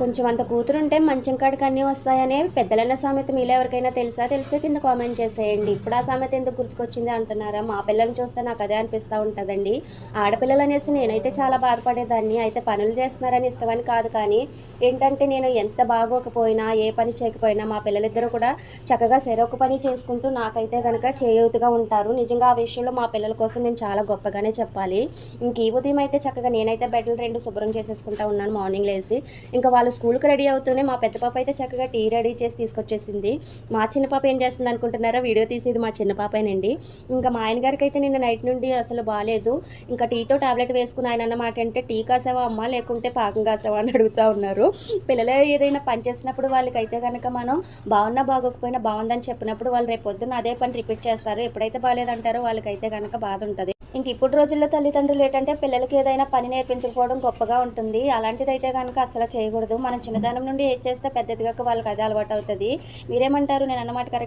కొంచెం అంత కూతురుంటే మంచం కాడికి అన్నీ వస్తాయనే పెద్దలన్న సామెత మీలో ఎవరికైనా తెలుసా? తెలిస్తే కింద కామెంట్ చేసేయండి. ఇప్పుడు ఆ సామెత ఎందుకు గుర్తుకొచ్చింది అంటున్నారా? మా పిల్లల్ని చూస్తే నాకు అదే అనిపిస్తూ ఉంటుందండి. ఆడపిల్లలు అనేసి నేనైతే చాలా బాధపడేదాన్ని. అయితే పనులు చేస్తున్నారని ఇష్టమని కాదు కానీ ఏంటంటే నేను ఎంత బాగోకపోయినా ఏ పని చేయకపోయినా మా పిల్లలిద్దరూ కూడా చక్కగా సెరొక పని చేసుకుంటూ నాకైతే కనుక చేయూతగా ఉంటారు. నిజంగా ఆ విషయంలో మా పిల్లల కోసం నేను చాలా గొప్పగానే చెప్పాలి. ఇంక ఈ ఉదయం అయితే చక్కగా నేనైతే బెడ్లు రెండు శుభ్రం చేసేసుకుంటా ఉన్నాను మార్నింగ్ లేసి. ఇంకా వాళ్ళు స్కూల్కి రెడీ అవుతూనే మా పెద్ద పాప అయితే చక్కగా టీ రెడీ చేసి తీసుకొచ్చేసింది. మా చిన్న పాప ఏం చేస్తుంది అనుకుంటున్నారా? వీడియో తీసేది మా చిన్న పాపేనండి. ఇంకా మా ఆయన గారికి అయితే నిన్న నైట్ నుండి అసలు బాగాలేదు ఇంకా టీతో టాబ్లెట్ వేసుకుని ఆయన అన్నమాట అంటే టీ కాసావా అమ్మ? లేకుంటే పాకం కాసావా? అని అడుగుతూ ఉన్నారు. పిల్లలు ఏదైనా పని చేసినప్పుడు వాళ్ళకైతే కనుక మనం బాగున్నా బాగోకపోయినా బాగుందని చెప్పినప్పుడు వాళ్ళు రేపు పొద్దున్న అదే పని రిపీట్ చేస్తారు. ఎప్పుడైతే బాగాలేదంటారో వాళ్ళకైతే కనుక బాధ ఉంటుంది. ఇంక ఇప్పుడు రోజుల్లో తల్లిదండ్రులు ఏంటంటే పిల్లలకి ఏదైనా పని నేర్పించకపోవడం గొప్పగా ఉంటుంది. అలాంటిది అయితే కనుక అసలు చేయకూడదు. మనం చిన్నదనం నుండి ఏది చేస్తే పెద్దదిగా వాళ్ళకి అది అలవాటు అవుతుంది. మీరేమంటారు? నేను అన్నమాట కరెక్ట్